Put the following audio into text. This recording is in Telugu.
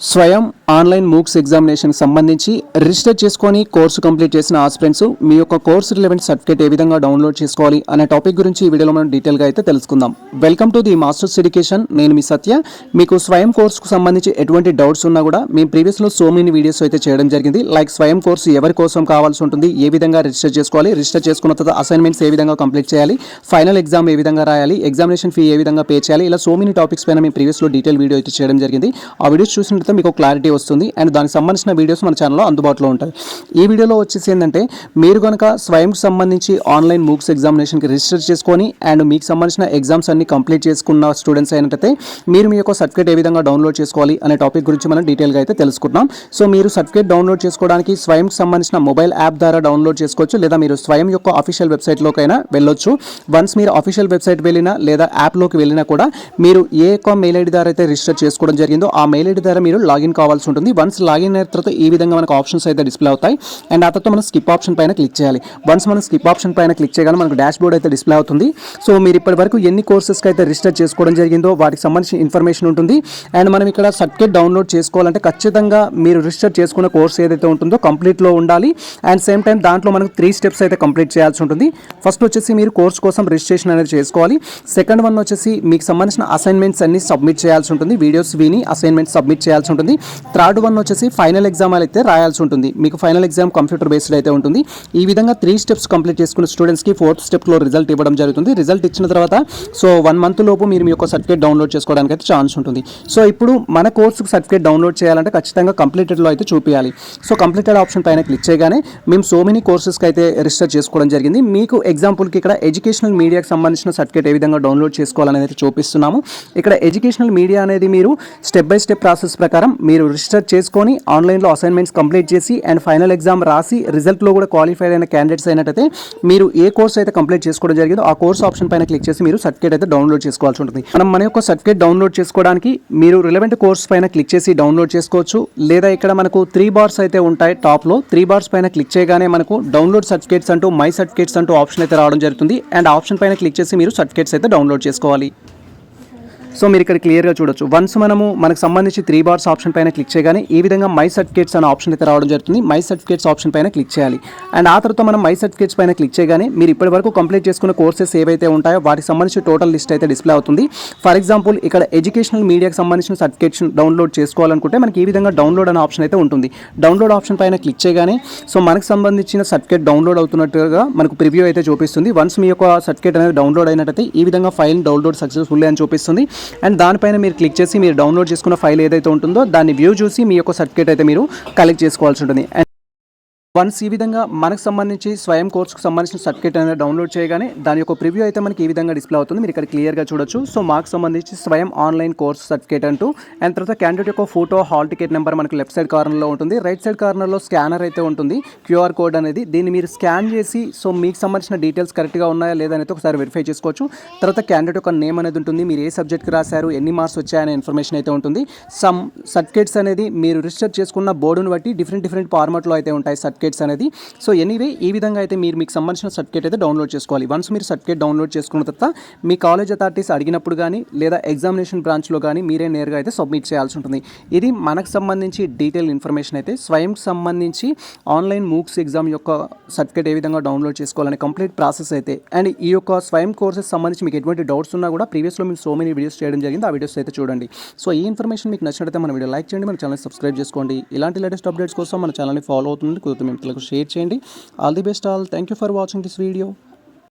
స్వయం ఆన్లైన్ మూక్స్ ఎగ్జామినేషన్కి సంబంధించి రిజిస్టర్ చేసుకొని కోర్సు కంప్లీట్ చేసిన ఆస్పిరెంట్స్ మీ యొక్క కోర్సు రిలవెంట్ సర్టిఫికేట్ ఏ విధంగా డౌన్లోడ్ చేసుకోవాలి అనే టాపిక్ గురించి ఈ వీడియోలో మనం డీటెయిల్గా అయితే తెలుసుకుందాం. Welcome to the masters education నేను మీ సత్య. మీకు స్వయం కోర్సుకు సంబంధించి ఎటువంటి డౌట్స్ ఉన్నా కూడా మేము ప్రీవియస్లో సో మెనీ వీడియోస్ అయితే చేయడం జరిగింది. లైక్ స్వయం కోర్సు ఎవరి కోసం కావాల్సి ఉంటుంది ఏ విధంగా రిజిస్టర్ చేసుకోవాలి రిజిస్టర్ చేసుకున్న తర్వాత అసైన్మెంట్స్ ఏ విధంగా కంప్లీట్ చేయాలి ఫైనల్ ఎగ్జామ్ ఏ విధంగా రాయాలి ఎగ్జామినేషన్ ఫీ ఏ విధంగా పే చేయాలి ఇలా సో మెనీ టాపిక్స్ పైన మేము ప్రీవియస్లో డీటెయిల్ వీడియో అయితే చేయడం జరిగింది. ఆ వీడియోస్ చూసిన తర్వాత మీకు క్లారిటీ వస్తుంది అండ్ దానికి సంబంధించిన వీడియోస్ మన ఛానల్లో అందుబాటులో ఉంటాయి. ఈ వీడియోలో వచ్చేసి ఏంటంటే మీరు కనుక స్వయంకి సంబంధించి ఆన్లైన్ మూక్స్ ఎగ్జామినేషన్కి రిజిస్టర్ చేసుకొని అండ్ మీకు సంబంధించిన ఎగ్జామ్స్ అన్ని కంప్లీట్ చేసుకున్న స్టూడెంట్స్ అయినట్టయితే మీరు మీ యొక్క సర్టిఫికేట్ ఏ విధంగా డౌన్లోడ్ చేసుకోవాలి అనే టాపిక్ గురించి మనం డీటెయిల్గా అయితే తెలుసుకుంటున్నాం. సో మీరు సర్టిఫికేట్ డౌన్లోడ్ చేసుకోవడానికి స్వయంకి సంబంధించిన మొబైల్ యాప్ ద్వారా డౌన్లోడ్ చేసుకోవచ్చు లేదా మీరు స్వయం యొక్క అఫీషియల్ వెబ్సైట్లోకైనా వెళ్ళొచ్చు. వన్స్ మీరు అఫీషియల్ వెబ్సైట్ వెళ్ళినా లేదా యాప్లోకి వెళ్ళినా కూడా మీరు ఏ యొక్క మెయిల్ ఐడి ద్వారా అయితే రిజిస్టర్ చేసుకోవడం జరిగిందో ఆ మెయిల్ ఐడి ద్వారా మీరు లాగిన్ కావాల్సి ఉంటుంది. వన్స్ లాగిన్ అయిన తర్వాత ఈ విధంగా మనకు ఆప్షన్స్ అయితే డిస్ప్లే అవుతాయి. అండ్ ఆ తర్వాత మనం స్కిప్ ఆప్షన్ పైన క్లిక్ చేయాలి. వన్స్ మనం స్కిప్ ఆప్షన్ పైన క్లిక్ చేయగానే మనకు డాష్ బోర్డ్ అయితే డిస్ప్లే అవుతుంది. సో మీరు ఇప్పటి వరకు ఎన్ని కోర్సెస్కి అయితే రిజిస్టర్ చేసుకోవడం జరిగిందో వాటికి సంబంధించిన ఇన్ఫర్మేషన్ ఉంటుంది. అండ్ మనం ఇక్కడ సర్టిఫికేట్ డౌన్లోడ్ చేసుకోవాలంటే ఖచ్చితంగా మీరు రిజిస్టర్ చేసుకున్న కోర్స్ ఏదైతే ఉంటుందో కంప్లీట్లో ఉండాలి. అండ్ సేమ్ టైం దాంట్లో మనకు త్రీ స్టెప్స్ అయితే కంప్లీట్ చేయాల్సి ఉంటుంది. ఫస్ట్ వచ్చేసి మీరు కోర్స్ కోసం రిజిస్ట్రేషన్ అనేది చేసుకోవాలి. సెకండ్ వన్ వచ్చేసి మీకు సంబంధించిన అసైన్మెంట్స్ అన్ని సబ్మిట్ చేయాల్సి ఉంటుంది. వీడియోస్ విని అసైన్మెంట్స్ సబ్మిట్ చేయాల్సి ఉంటుంది. థర్డ్ వన్ వచ్చేసి ఫైనల్ ఎగ్జామ్ అయితే రాయాల్సి ఉంటుంది. మీకు ఫైనల్ ఎగ్జామ్ కంప్యూటర్ బేస్డ్ అయితే ఉంటుంది. ఈ విధంగా త్రీ స్టెప్స్ కంప్లీట్ చేసుకున్న స్టూడెంట్స్కి ఫోర్త్ స్టెప్లో రిజల్ట్ ఇవ్వడం జరుగుతుంది. రిజల్ట్ ఇచ్చిన తర్వాత సో వన్ మంత్ లోపు మీరు మీ యొక్క సర్టిఫికేట్ డౌన్లోడ్ చేసుకోవడానికి అయితే ఛాన్స్ ఉంటుంది. సో ఇప్పుడు మన కోర్సుకు సర్టిఫికేట్ డౌన్లోడ్ చేయాలంటే ఖచ్చితంగా కంప్లీటెడ్లో అయితే చూపించాలి సో కంప్లీటెడ్ ఆప్షన్ పైన క్లిక్ చేయగానే మేము సో మెనీ కోర్సెస్కి అయితే రిజిస్టర్ చేసుకోవడం జరిగింది. మీకు ఎగ్జాంపుల్కి ఇక్కడ ఎడ్యుకేషనల్ మీడియాకి సంబంధించిన సర్టిఫికేట్ ఏ విధంగా డౌన్లోడ్ చేసుకోవాలనేది చూపిస్తున్నాము. ఇక్కడ ఎడ్యుకేషనల్ మీడియా అనేది మీరు స్టెప్ బై స్టెప్ ప్రాసెస్ ప్రకారం మీరు రిజిస్టర్ చేసుకొని ఆన్లైన్లో అసైన్మెంట్స్ కంప్లీట్ చేసి అండ్ ఫైనల్ ఎగ్జామ్ రాసి రిజల్ట్లో కూడా క్వాలిఫైడ్ అయిన క్యాండిడేట్స్ అయినట్టయితే మీరు ఏ కోర్స్ అయితే కంప్లీట్ చేసుకోవడం జరిగిందో ఆ కోర్స్ ఆప్షన్ పైన క్లిక్ చేసి మీరు సర్టిఫికేట్ అయితే డౌన్లోడ్ చేసుకోవాల్సి ఉంటుంది. మనం మన యొక్క సర్టిఫికేట్ డౌన్లోడ్ చేసుకోవడానికి మీరు రిలవెంట్ కోర్స్ పైన క్లిక్ చేసి డౌన్లోడ్ చేసుకోవచ్చు. లేదా ఇక్కడ మనకు త్రీ బార్స్ అయితే ఉంటాయి టాప్లో త్రీ బార్స్ పైన క్లిక్ చేయగానే మనకు డౌన్లోడ్ సర్టిఫికేట్స్ అంటూ మై సర్టిఫికేట్స్ అంటూ ఆప్షన్ అయితే రావడం జరుగుతుంది. అండ్ ఆప్షన్ పైన క్లిక్ చేసి మీరు సర్టిఫికేట్స్ అయితే డౌన్లోడ్ చేసుకోవాలి. సో మీరు ఇక్కడ క్లియర్గా చూడొచ్చు. వన్స్ మనము మనకు సంబంధించి త్రీ బార్స్ ఆప్షన్ పైన క్లిక్ చేయగానే ఈ విధంగా మై సర్టిఫికేట్స్ అనే ఆప్షన్ అయితే రావడం జరుగుతుంది. మై సర్టిఫికేట్స్ ఆప్షన్ పైన క్లిక్ చేయాలి. అండ్ ఆ తర్వాత మనం మై సర్టిఫికేట్స్ పైన క్లిక్ చేయగానే మీరు ఇప్పటి వరకు కంప్లీట్ చేసుకున్న కోర్సెస్ ఏవైతే ఉంటాయో వాటికి సంబంధించి టోటల్ లిస్ట్ అయితే డిస్ప్లే అవుతుంది. ఫర్ ఎగ్జాంపుల్ ఇక్కడ ఎడ్యుకేషనల్ మీడియాకి సంబంధించిన సర్టిఫికేట్స్ డౌన్లోడ్ చేసుకోవాలనుకుంటే మనకి ఈ విధంగా డౌన్లోడ్ అనే ఆప్షన్ అయితే ఉంటుంది. డౌన్లోడ్ ఆప్షన్ పైన క్లిక్ చేయగానే సో మనకు సంబంధించిన సర్టిఫికేట్ డౌన్లోడ్ అవుతున్నట్టుగా మనకు ప్రివ్యూ అయితే చూపిస్తుంది. వన్స్ మీ యొక్క సర్టిఫికేట్ అనేది డౌన్లోడ్ అయినట్టయితే ఈ విధంగా ఫైల్ డౌన్లోడ్ సక్సెస్ఫుల్ అని చూపిస్తుంది. అండ్ దానిపైన మీరు క్లిక్ చేసి మీరు డౌన్లోడ్ చేసుకున్న ఫైల్ ఏదైతే ఉంటుందో దాన్ని వ్యూ చూసి మీ యొక్క సర్టిఫికేట్ అయితే మీరు కలెక్ట్ చేసుకోవాల్సి ఉంటుంది. అండ్ వన్స్ ఈ విధంగా మనకు సంబంధించి స్వయం కోర్సుకు సంబంధించిన సర్టిఫికేట్ అనేది డౌన్లోడ్ చేయగానే దాని యొక్క ప్రివ్యూ అయితే మనకి ఈ విధంగా డిస్ప్లే అవుతుంది. మీరు ఇక్కడ క్లియర్గా చూడొచ్చు. సో మాకు సంబంధించి స్వయం ఆన్లైన్ కోర్స్ సర్టిఫికేట్ అంటూ అండ్ తర్వాత క్యాండిడేట్ యొక్క ఫోటో హాల్ టికెట్ నెంబర్ మనకి లెఫ్ట్ సైడ్ కార్నర్లో ఉంటుంది. రైట్ సైడ్ కార్నర్లో స్కానర్ అయితే ఉంటుంది. క్యూఆర్ కోడ్ అనేది దీన్ని మీరు స్కాన్ చేసి సో మీకు సంబంధించిన డీటెయిల్స్ కరెక్ట్గా ఉన్నాయా లేదా అనేది ఒకసారి వెరిఫై చేసుకోవచ్చు. తర్వాత క్యాండిడేట్ యొక్క నేమ్ అనేది ఉంటుంది. మీరు ఏ సబ్జెక్ట్కి రాశారు ఎన్ని మార్క్స్ వచ్చాయనే ఇన్ఫర్మేషన్ అయితే ఉంటుంది. సమ్ సర్టిఫికేట్స్ అనేది మీరు రిజిస్టర్ చేసుకున్న బోర్డును బట్టి డిఫరెంట్ డిఫరెంట్ ఫార్మాట్లో అయితే ఉంటాయి సర్టిఫికేట్స్ అనేది. సో ఎనీవే ఈ విధంగా అయితే మీరు మీకు సంబంధించిన సర్టిఫికేట్ అయితే డౌన్లోడ్ చేసుకోవాలి. వన్స్ మీరు సర్టిఫికేట్ డౌన్లోడ్ చేసుకున్న తర్వాత మీ కాలేజ్ అథారిటీస్ అడిగినప్పుడు కానీ లేదా ఎగ్జామినేషన్ బ్రాంచ్లో కానీ మీరే నేరుగా అయితే సబ్మిట్ చేయాల్సి ఉంటుంది. ఇది మనకు సంబంధించి డీటెయిల్ ఇన్ఫర్మేషన్ అయితే స్వయంకి సంబంధించి ఆన్లైన్ మూక్స్ ఎగ్జామ్ యొక్క సర్టిఫికేట్ ఏ విధంగా డౌన్లోడ్ చేసుకోవాలనే కంప్లీట్ ప్రాసెస్ అయితే అండ్ ఈ యొక్క స్వయం కోర్సెస్ సంబంధించి మీకు ఎటువంటి డౌట్స్ ఉన్నా కూడా ప్రీవియస్లో మేము సో మెనీ వీడియోస్ చేయడం జరిగింది ఆ వీడియోస్ అయితే చూడండి. సో ఈ ఇన్ఫర్మేషన్ మీకు నచ్చినట్లయితే మన వీడియో లైక్ చేయండి మన ఛానల్ సబ్స్క్రైబ్ చేసుకోండి. ఇలాంటి లేటెస్ట్ అప్డేట్స్ కోసం మన ఛానల్ని ఫాలో అవుతుంది కుదురుతుంది మిత్రులకు షేర్ చేయండి. All the best all thank you for watching this video